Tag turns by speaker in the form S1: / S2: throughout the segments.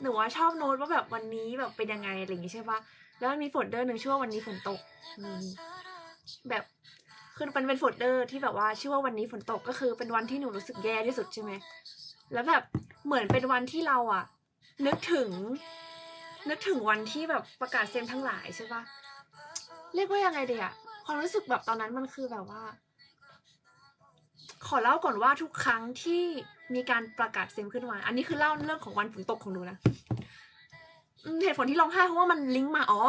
S1: หนูว่าชอบโน้ตว่าแบบวันนี้แบบเป็นยังไงอะไรอย่างงี้ใช่ปะแล้วมันมีโฟลเดอร์หนึ่งชื่อว่าวันนี้ฝนตกแบบคือมันเป็นโฟลเดอร์ที่แบบว่าชื่อว่าวันนี้ฝนตกก็คือเป็นวันที่หนูรู้สึกแย่ที่สุดใช่ไหมแล้วแบบเหมือนเป็นวันที่เราอะนึกถึง นึกถึงวันที่แบบประกาศเซมทั้งหลายใช่ปะเรียกว่ายังไงเดียความรู้สึกแบบตอนนั้นมันคือแบบว่า ขอเล่าก่อนว่าทุกครั้งที่มีการประกาศเซมขึ้นมา อันนี้คือเล่าเรื่องของวันฝนตกของหนูนะเหตุผลที่ร้องไห้เพราะว่ามันลิงก์มาอ๋อ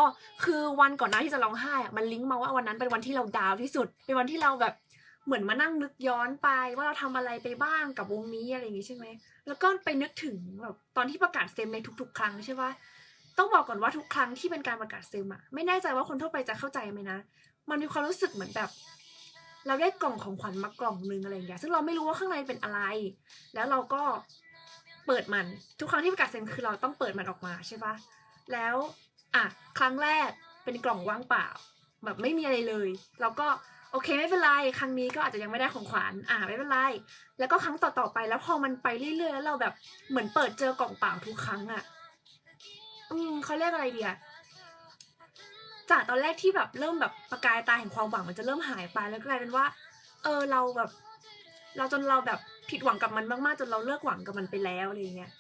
S1: คือวันก่อนหน้าที่จะร้องไห้อะมันลิงก์มาว่าวันนั้นเป็นวันที่เราดาวที่สุด เป็นวันที่เราแบบเหมือนมานั่งนึกย้อนไปว่าเราทำอะไรไปบ้างกับวงนี้อะไรอย่างงี้ใช่ไหมแล้วก็ไปนึกถึงแบบตอนที่ประกาศเซมในทุก ๆ ครั้งใช่ปะต้องบอกก่อนว่าทุกครั้งที่เป็นการประกาศเซมอะไม่แน่ใจว่าคนทั่วไปจะเข้าใจไหมนะ มันมีความรู้สึกเหมือนแบบ เราได้กล่องของขวัญมากล่องนึงอะไรอย่างเงี้ยซึ่งเราไม่รู้ว่าข้างในเป็นอะไร แล้วเราก็เปิดมันทุกครั้งที่ประกาศเซ็นคือเราต้องเปิดมันออกมาใช่ปะแล้วอะครั้งแรกเป็นกล่องว่างเปล่า แบบไม่มีอะไรเลยเราก็โอเคไม่เป็นไร ครั้งนี้ก็อาจจะยังไม่ได้ของขวัญอะไม่เป็นไร แล้วก็ครั้งต่อๆไปแล้วพอมันไปเรื่อยๆแล้วเราแบบเหมือนเปิดเจอกล่องเปล่าทุกครั้งอะอืมเขาเรียกอะไรเดีย จากตอนแรกที่แบบเริ่มแบบประกายตาแห่งความหวังมันจะเริ่มหายไปแล้วก็กลายเป็นว่า เออเราแบบ เราจนเราแบบผิดหวังกับมันมากๆจนเราเลิกหวังกับมันไปแล้วอะไรเงี้ย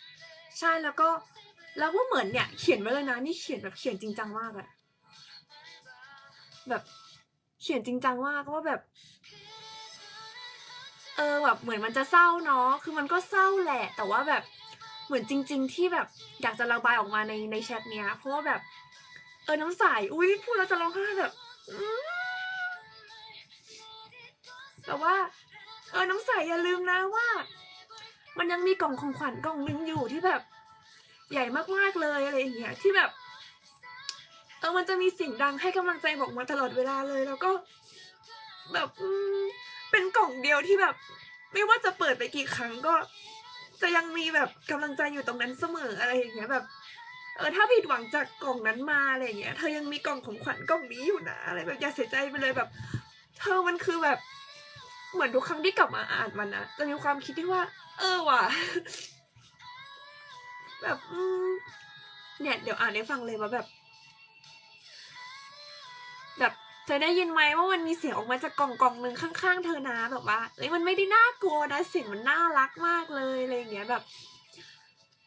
S1: ใช่แล้วก็แล้วก็เหมือนเนี่ยเขียนไว้เลยนะนี่เขียนแบบเขียนจริงจังมากอะแบบเขียนจริงจังมากว่าแบบ เออแบบเหมือนมันจะเศร้าเนาะคือมันก็เศร้าแหละ แต่ว่าแบบเหมือนจริง ๆ ที่แบบอยากจะระบายออกมาในในแชทเนี้ยเพราะว่าแบบ ออน้ำใสอุ้ยพูดแล้วจะร้องไห้แบบแต่ว่า เออน้ำใสอย่าลืมนะว่า มันยังมีกล่องของขวัญกล่องหนึงอยู่ที่แบบ ใหญ่มากๆเลยอะไรอย่างเงี้ยที่แบบ เออมันจะมีเสียงดังให้กำลังใจบอกมาตลอดเวลาเลย แล้วก็ แบบเป็นกล่องเดียวที่แบบ ไม่ว่าจะเปิดไปกี่ครั้งก็ จะยังมีแบบกำลังใจอยู่ตรงนั้นเสมออะไรอย่างเงี้ยแบบ เออถ้าผิดหวังจากกล่องนั้นมาอะไรอย่างเงี้ย เธอยังมีกล่องของขวัญกล่องนี้อยู่นะอะไรแบบอย่าเสียใจไปเลยแบบ เธอมันคือแบบเหมือนทุกครั้งที่กลับมาอ่านมันนะจะมีความคิดที่ว่า เออว่ะ แบบอืมเนี่ยเดี๋ยวอ่านให้ฟังเลยว่าแบบ แบบเธอได้ยินไหมว่ามันมีเสียงออกมาจากกล่องกล่องหนึ่งข้างๆ เธอนะแบบว่าเอ้ยมันไม่ได้น่ากลัวนะเสียงมันน่ารักมากเลยอะไรอย่างเงี้ยแบบ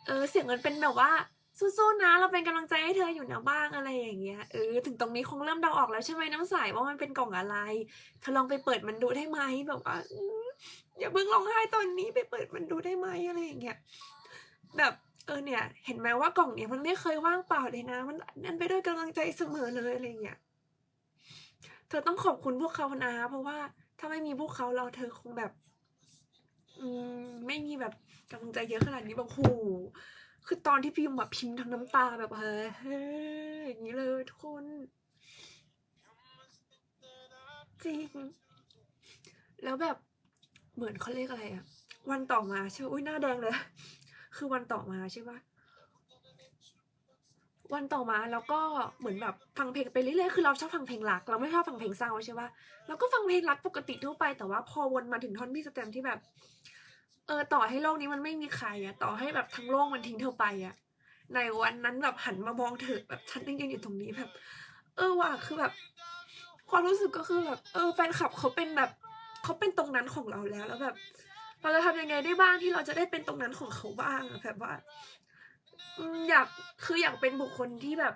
S1: เออเสียงมันเป็นแบบว่า สู้ๆนะ เราเป็นกำลังใจให้เธออยู่นะบ้างอะไรอย่างเงี้ยเออถึงตรงนี้คงเริ่มเดาออกแล้วใช่ไหมน้ำใสว่ามันเป็นกล่องอะไร เธอลองไปเปิดมันดูได้ไหมแบบว่าอย่าเพิ่งร้องไห้ตอนนี้ไปเปิดมันดูได้ไหมอะไรอย่างเงี้ยแบบเออเนี่ย เห็นไหมว่ากล่องเนี้ยมันไม่เคยว่างเปล่าเลยนะ มันนั่นไปด้วยกำลังใจเสมอเลยอะไรอย่างเงี้ยเธอต้องขอบคุณพวกเขานะ เพราะว่าถ้าไม่มีพวกเขาเราเธอคงแบบ อืมไม่มีแบบกำลังใจเยอะขนาดนี้แบบโห คือตอนที่พิมพ์แบบพิมพ์ทั้งน้ำตาแบบเฮ้ยเฮ้ยอย่างนี้เลยทุกคน จริง แล้วแบบเหมือนเขาเรียกอะไรอะวันต่อมาใช่อุ้ยหน้าแดงเลย คือวันต่อมาใช่ปะวันต่อมาแล้วก็เหมือนแบบฟังเพลงไปเรื่อยๆคือเราชอบฟังเพลงรัก เราไม่ชอบฟังเพลงเศร้าใช่ปะเราก็ฟังเพลงรักปกติทั่วไปแต่ว่าพอวนมาถึงท่อนพี่สแตมที่แบบ เออต่อให้โลกนี้มันไม่มีใครอะต่อให้แบบทั้งโลกมันทิ้งเธอไปอะในวันนั้นแบบหันมามองเธอแบบฉันยังยืนอยู่ตรงนี้แบบ เออว่ะคือแบบ ความรู้สึกก็คือแบบ เออแฟนคลับเขาเป็นแบบเขาเป็นตรงนั้นของเราแล้วแล้วแบบ เราจะทำยังไงได้บ้างที่เราจะได้เป็นตรงนั้นของเขาบ้างแบบว่าอยากคืออยากเป็นบุคคลที่แบบ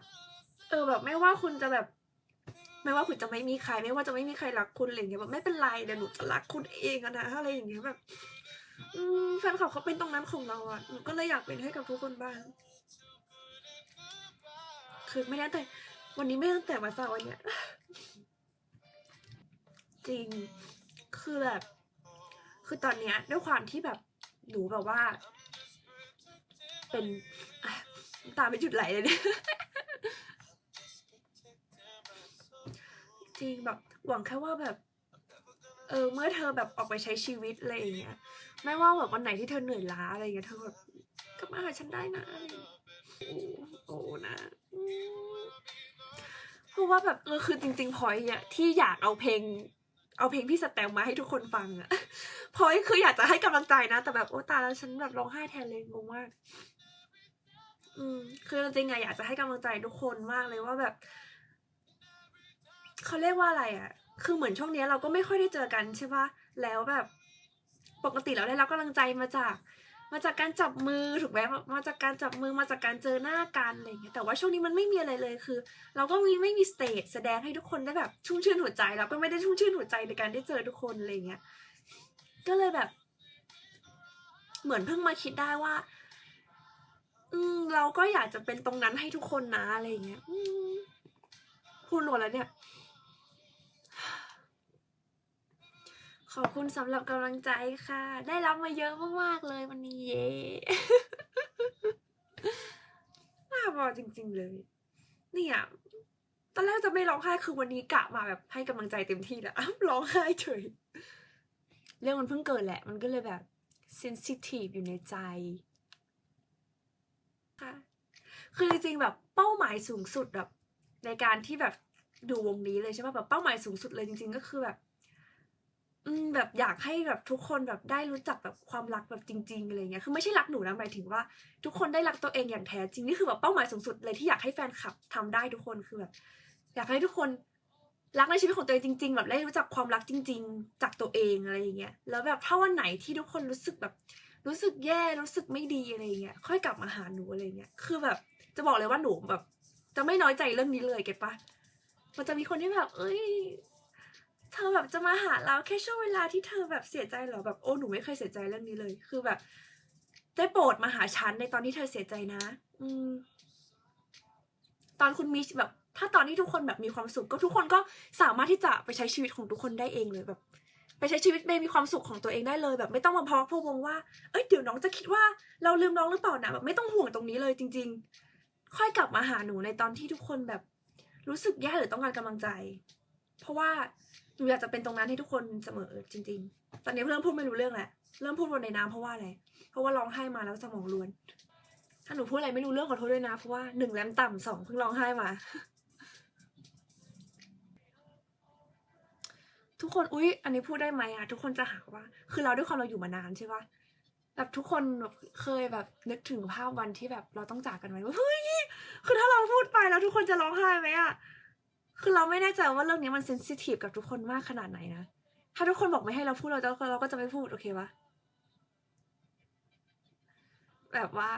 S1: เออแบบไม่ว่าคุณจะแบบ ไม่ว่าคุณจะไม่มีใคร ไม่ว่าจะไม่มีใครรักคุณอะไรอย่างเงี้ยแบบไม่เป็นไรเดี๋ยวหนูจะรักคุณเองอะนะอะไรอย่างเงี้ยแบบ อืมแฟนคลับเขาเป็นตรงนั้นของเราอะหนูก็เลยอยากเป็นให้กับทุกคนบ้าง คือไม่ได้แต่ วันนี้ไม่ตั้งแต่วันเสาร์วันเนี้ยจริง คือแบบ คือตอนเนี้ยด้วยความที่แบบหนูแบบว่า เป็นตาไม่หยุดไหลเลยเนี่ยจริงแบบหวังแค่ว่าแบบ เออ เมื่อเธอแบบออกไปใช้ชีวิตอะไรอย่างเงี้ย ไม่ว่าแบบวันไหนที่เธอเหนื่อยล้าอะไรเงี้ยเธอแบบกลับมาหาฉันได้นะโอ้โอ้นะเพราะว่าแบบเออคือจริง ๆพอยอะที่อยากเอาเพลง เอาเพลงพี่สแตมมาให้ทุกคนฟังอะพอยคืออยากจะให้กำลังใจนะ แต่แบบโอ้ตาแล้วฉันแบบร้องไห้แทนเลยงงมากอืมคือจริงๆอะอยากจะให้กำลังใจทุกคนมากเลยว่าแบบเขาเรียกว่าอะไรอะคือเหมือนช่วงนี้เราก็ไม่ค่อยได้เจอกันใช่ปะแล้วแบบ ปกติเราได้รับกำลังใจมาจาก มาจากการจับมือถูกไหมมาจากการจับมือมาจากการเจอหน้ากันอะไรอย่างเงี้ยแต่ว่าช่วงนี้มันไม่มีอะไรเลยคือ เราก็มีไม่มีสเตจแสดงให้ทุกคนได้แบบชุ่มชื่นหัวใจเราก็ไม่ได้ชุ่มชื่นหัวใจในการได้เจอทุกคนอะไรอย่างเงี้ยก็เลยแบบ เหมือนเพิ่งมาคิดได้ว่า อืม เราก็อยากจะเป็นตรงนั้นให้ทุกคนนะอะไรอย่างเงี้ยพูดหมดแล้วเนี่ย อบคุณสำหรับกำลังใจค่ะ ได้รับมาเยอะมากๆเลยวันนี้เย้น่าบอจริง ๆ เลย เนี่ยตอนแรกจะไม่ร้องไห้คือวันนี้กะมาแบบให้กำลังใจเต็มที่แล้วอ้าวร้องไห้เฉย เรื่องมันเพิ่งเกิดแหละ มันก็เลยแบบเซนซิทีฟอยู่ในใจค่ะคือจริงๆแบบเป้าหมายสูงสุดแบบ ในการที่แบบดูวงนี้เลยใช่ป่ะแบบเป้าหมายสูงสุดเลยจริง ๆ ก็คือแบบ อืมแบบอยากให้แบบทุกคนแบบได้รู้จักแบบความรักแบบจริงๆอะไรเงี้ยคือไม่ใช่รักหนูนะหมายถึงว่า ทุกคนได้รักตัวเองอย่างแท้จริงนี่คือแบบเป้าหมายสูงสุดเลยที่อยากให้แฟนคลับทำได้ทุกคนคือแบบอยากให้ทุกคนรักในชีวิตของตัวเองจริง ๆ แบบได้รู้จักความรักจริง ๆ จากตัวเองอะไรอย่างเงี้ยแล้วแบบถ้าวันไหนที่ทุกคนรู้สึกแบบ รู้สึกแย่รู้สึกไม่ดีอะไรเงี้ยค่อยกลับมาหาหนูอะไรเงี้ยคือแบบ จะบอกเลยว่าหนูแบบ จะไม่น้อยใจเรื่องนี้เลยเก็ตปะมันจะมีคนที่แบบ เอ้ย เธอแบบจะมาหาเราแค่ช่วงเวลาที่เธอแบบเสียใจเหรอแบบโอ้หนูไม่เคยเสียใจเรื่องนี้เลย คือแบบได้โปรดมาหาฉันในตอนที่เธอเสียใจนะ อืม ตอนคุณมีแบบ ถ้าตอนที่ทุกคนแบบมีความสุข ก็ทุกคนก็สามารถที่จะไปใช้ชีวิตของทุกคนได้เองเลยแบบ ไปใช้ชีวิตเมย์มีความสุขของตัวเองได้เลย แบบไม่ต้องมาพะพะวงว่าเอ้ยเดี๋ยวน้องจะคิดว่าเราลืมน้องหรือเปล่านะแบบไม่ต้องห่วงตรงนี้เลยจริง ๆ ค่อยกลับมาหาหนูในตอนที่ทุกคนแบบ รู้สึกแย่หรือต้องการกำลังใจ เพราะว่า หนูอยากจะเป็นตรงนั้นให้ทุกคนเสมอจริง ๆ ตอนนี้เริ่มพูดไม่รู้เรื่องแหละเริ่มพูดวนในน้ำเพราะว่าอะไร เพราะว่าร้องไห้มาแล้วสมองรวน ถ้าหนูพูดอะไรไม่รู้เรื่องขอโทษด้วยนะ เพราะว่าหนึ่งแรมต่ำสองเพิ่งร้องไห้มา ทุกคน อุ๊ย อันนี้พูดได้ไหมอะทุกคนจะหาว่า คือเราด้วยความเราอยู่มานานใช่ปะแบบทุกคนแบบเคยแบบนึกถึงภาพวันที่แบบเราต้องจากกันไหมว่าเฮ้ย คือถ้าเราพูดไปแล้วทุกคนจะร้องไห้ไหมอะ คือเราไม่แน่ใจว่าเรื่องนี้มันเซนซิทีฟกับทุกคนมากขนาดไหนนะ ถ้าทุกคนบอกไม่ให้เราพูดเราจะเราก็จะไม่พูดโอเคปะแบบว่า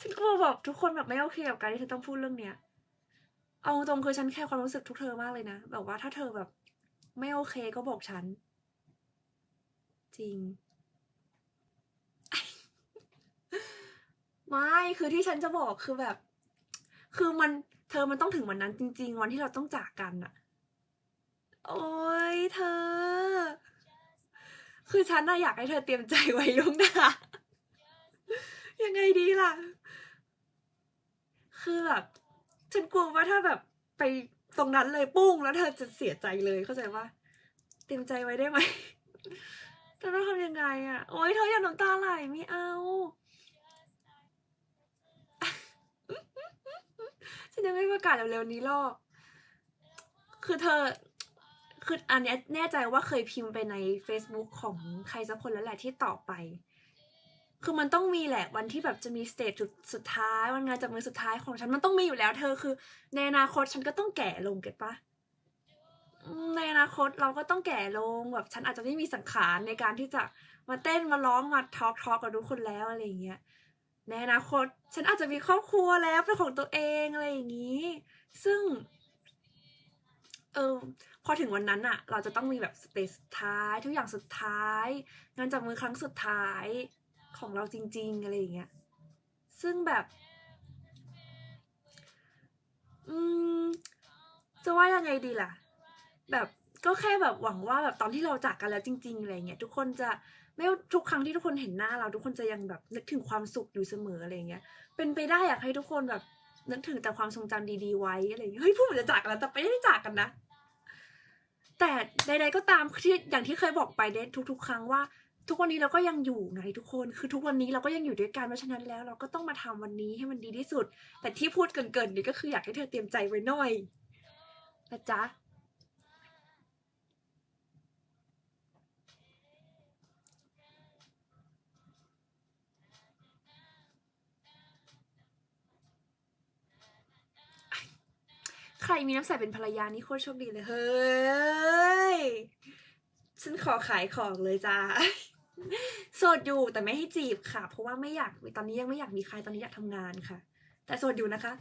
S1: ฉันกลัวแบบทุกคนแบบไม่โอเคกับการที่ฉันต้องพูดเรื่องเนี้ย เอาตรงคือฉันแค่ความรู้สึกทุกเธอมากเลยนะ แบบว่าถ้าเธอแบบ ไม่โอเคก็บอกฉัน จริง ไม่ คือที่ฉันจะบอกคือแบบ คือมัน เธอมันต้องถึงวันนั้นจริง ๆ วันที่เราต้องจากกันอะโอ้ยเธอ คือฉันน่ะอยากให้เธอเตรียมใจไว้ล่วงหน้ายังไงดีล่ะ คือแบบฉันกลัวว่าถ้าแบบไปตรงนั้นเลยปุ้งแล้วเธอจะเสียใจเลยเข้าใจว่า เตรียมใจไว้ได้ไหมเธอต้องทำยังไงอะโอ๊ยเธออย่าน้ำตาไหลไม่เอา ฉันยังไม่ประ กาศเร็วๆนี้หรอกคือเธอ คืออันนี้แน่ใจว่าเคยพิมพ์ไปใน Facebook ของใครสักคนแล้วแหละที่ตอบไป คือมันต้องมีแหละวันที่แบบจะมีสเตจจุดสุดท้ายวันงานจับมือสุดท้ายของฉันมันต้องมีอยู่แล้ว เธอคือ ในอนาคตฉันก็ต้องแก่ลงเก็ตปะในอนาคตเราก็ต้องแก่ลงแบบฉันอาจจะไม่มีสังขารในการที่จะมาเต้นมาร้องมาทอล์กทอล์กกับทุกคนแล้วอะไรอย่างเงี้ย ในอนาคตฉันอาจจะมีครอบครัวแล้วเป็นของตัวเองอะไรอย่างนี้ ซึ่งเออพอถึงวันนั้นอะเราจะต้องมีแบบสเตจสุดท้ายทุกอย่างสุดท้าย งานจับมือครั้งสุดท้ายของเราจริง ๆ อะไรอย่างเงี้ยซึ่งแบบอืมจะว่ายังไงดีล่ะ แบบ ก็แค่แบบหวังว่าแบบตอนที่เราจากกันแล้วจริง ๆอะไรเงี้ยทุกคนจะไม่ทุกครั้งที่ทุกคนเห็นหน้า เราทุกคนจะยังแบบนึกถึงความสุขอยู่เสมออะไรเงี้ย เป็นไปได้อยากให้ทุกคนแบบนึกถึงแต่ความทรงจำดีๆไว้อะไรเงี้ยเฮ้ยพูดเหมือนจะจากกันแล้วแต่ไม่ได้จากกันนะ แต่ใด ๆก็ตามที่อย่างที่เคยบอกไปเดททุก ๆ ครั้งว่า ทุกวันนี้เราก็ยังอยู่ไงทุกคน คือทุกวันนี้เราก็ยังอยู่ด้วยกันเพราะฉะนั้นแล้ว เราก็ต้องมาทำวันนี้ให้มันดีที่สุด แต่ที่พูดเกินๆนี่ก็คืออยากให้เธอเตรียมใจไว้หน่อยนะจ๊ะ ใครมีน้ำใสเป็นภรรยานี่โคตรโชคดีเลย เฮ้ย ฉันขอขายของเลยจ้าโสดอยู่แต่ไม่ให้จีบค่ะ เพราะว่าไม่อยากตอนนี้ยังไม่อยากมีใครตอนนี้อยากทำงานค่ะ แต่โสดอยู่นะคะ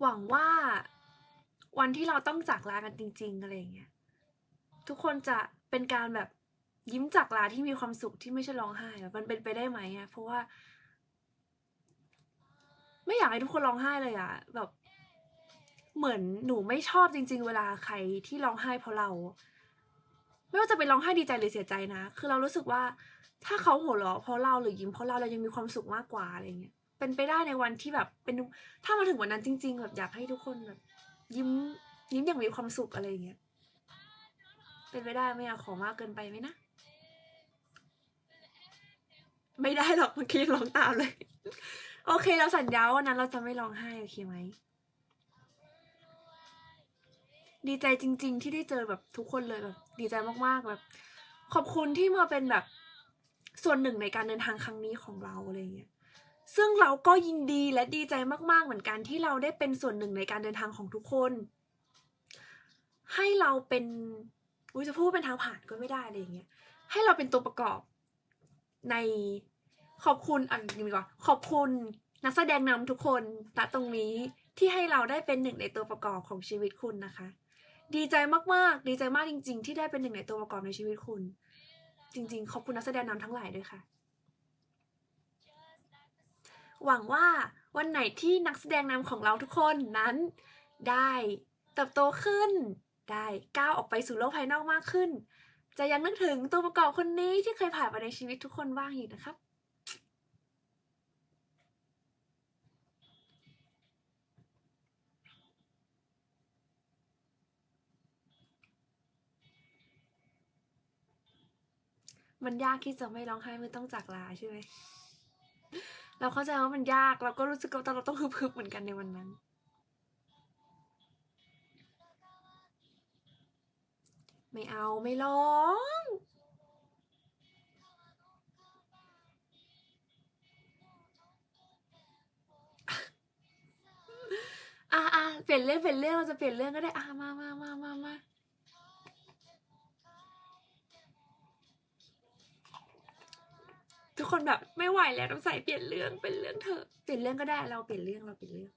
S1: หวังว่าวันที่เราต้องจากลากันจริง ๆ อะไรอย่างเงี้ยทุกคนจะเป็นการแบบ ยิ้มจากลาที่มีความสุขที่ไม่ใช่ร้องไห้มันเป็นไปได้ไหมอะเพราะว่า ไม่อยากให้ทุกคนร้องไห้เลยอะแบบ เหมือนหนูไม่ชอบจริง ๆ เวลาใครที่ร้องไห้เพราะเรา ไม่ว่าจะเป็นร้องไห้ดีใจหรือเสียใจนะ คือเรารู้สึกว่า ถ้าเขาหัวเราะเพราะเราหรือยิ้มเพราะเราเรายังมีความสุขมากกว่าอะไรเงี้ยเป็นไปได้ในวันที่แบบ เป็นถ้ามาถึงวันนั้นจริง ๆ แบบอยากให้ทุกคนแบบ ยิ้มยิ้มอย่างมีความสุขอะไรเงี้ยเป็นไปได้ไหมอะขอมากเกินไปไหมนะ ไม่ได้หรอกเมื่อกี้ร้องตามเลย โอเคเราสัญญาว่าวันนั้นเราจะไม่ร้องไห้โอเคไหมดีใจจริง ๆ ที่ได้เจอแบบทุกคนเลยแบบดีใจมากๆแบบ ขอบคุณที่มาเป็นแบบส่วนหนึ่งในการเดินทางครั้งนี้ของเราอะไรเงี้ยซึ่งเราก็ยินดีและดีใจมาก ๆ เหมือนกันที่เราได้เป็นส่วนหนึ่งในการเดินทางของทุกคน ให้เราเป็นอุ้ยจะพูดเป็นทางผ่านก็ไม่ได้อะไรอย่างเงี้ยให้เราเป็นตัวประกอบใน ขอบคุณอันนี้ดีกว่าขอบคุณนักแสดงนำทุกคนณตรงนี้ที่ให้เราได้เป็นหนึ่งในตัวประกอบของชีวิตคุณนะคะ ดีใจมากๆ ดีใจมากจริง ๆ ที่ได้เป็นหนึ่งในตัวประกอบในชีวิตคุณ จริง ๆ ขอบคุณนักแสดงนำทั้งหลายด้วยค่ะ หวังว่าวันไหนที่นักแสดงนำของเราทุกคนนั้น ได้เติบโตขึ้น ได้ก้าวออกไปสู่โลกภายนอกมากขึ้น จะยังนึกถึงตัวประกอบคนนี้ที่เคยผ่านมาในชีวิตทุกคนบ้างอีกนะครับ มันยากที่จะไม่ร้องไห้เมื่อต้องจากลาใช่ไหมเราเข้าใจว่ามันยากเราก็รู้สึกว่าเราต้องฮึบๆเหมือนกันในวันนั้น ไม่เอาไม่ร้อง อะอะเปลี่ยนเรื่องเปลี่ยนเรื่องเราจะเปลี่ยนเรื่องก็ได้อะมามามามามา คนแบบไม่ไหวแล้วต้องใส่เปลี่ยนเรื่องเป็นเรื่องเถอะเปลี่ยนเรื่องก็ได้เราเปลี่ยนเรื่องเราเปลี่ยนเรื่อง